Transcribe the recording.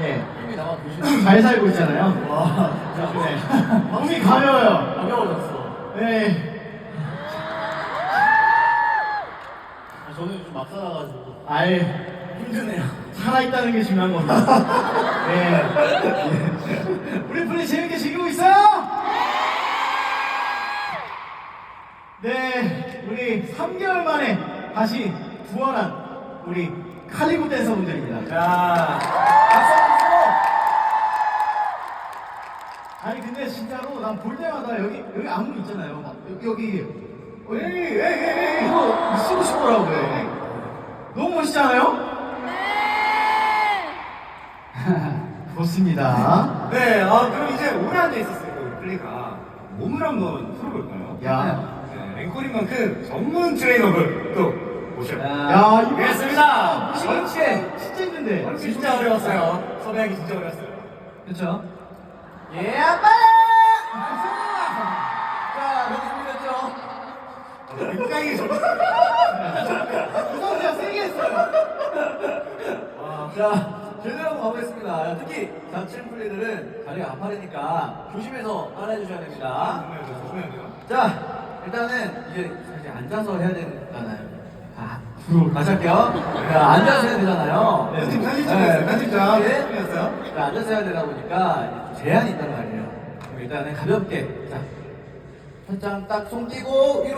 예. 힘이 남아 조심. 잘 살고 있잖아요. 와, 네. 몸이 가벼워요. 가벼워졌어. 네. 아, 저는 좀막 살아가지고 아이, 힘드네요. 살아있다는 게 중요한 겁니다. 네. 우리 분이 재밌게 즐기고 있어요? 네. 우리 3개월 만에 다시 부활한 우리 칼리브 댄서 분들입니다. 자, 박수 한번 주고. 아니 근데 진짜로 난 볼 때마다 여기 여기 안무 있잖아요. 막 여기 여기 어, 에이 에이 에이 에이 이거 쓰고 싶더라고요. 너무 멋있잖아요. 좋습니다. 네, 아, 그럼 이제 오래 앉아 있었어요, 그 플리가. 몸을 한번 풀어볼까요? 야. 네, 앵콜인 만큼 전문 트레이너를 또 모셔요. 야 이거. 진짜 진짜 힘든데. 진짜 어려웠어요. 섭외하기 진짜 어려웠어요. 그렇죠. 예, 빨리! 자, 여기 준비됐죠? 굉장히 좀. 우선 세게 했어요. 아, 자, 제대로 한번 가보겠습니다. 특히 자칭 플리들은 다리가 아파되니까 조심해서 따라해주셔야 됩니다. 조심해야 돼요. 자, 일단은 이제 사실 앉아서 해야 되잖아요. 아, 다시 할게요. 자, 앉아서 해야 되잖아요. 편집, 편집점이었어요, 편집점. 네. 편집점이었어요. 자, 앉아서 해야 되다 보니까 좀 제한이 있단 말이에요. 그럼 일단은 가볍게, 자, 살짝 딱 손 띄고 위로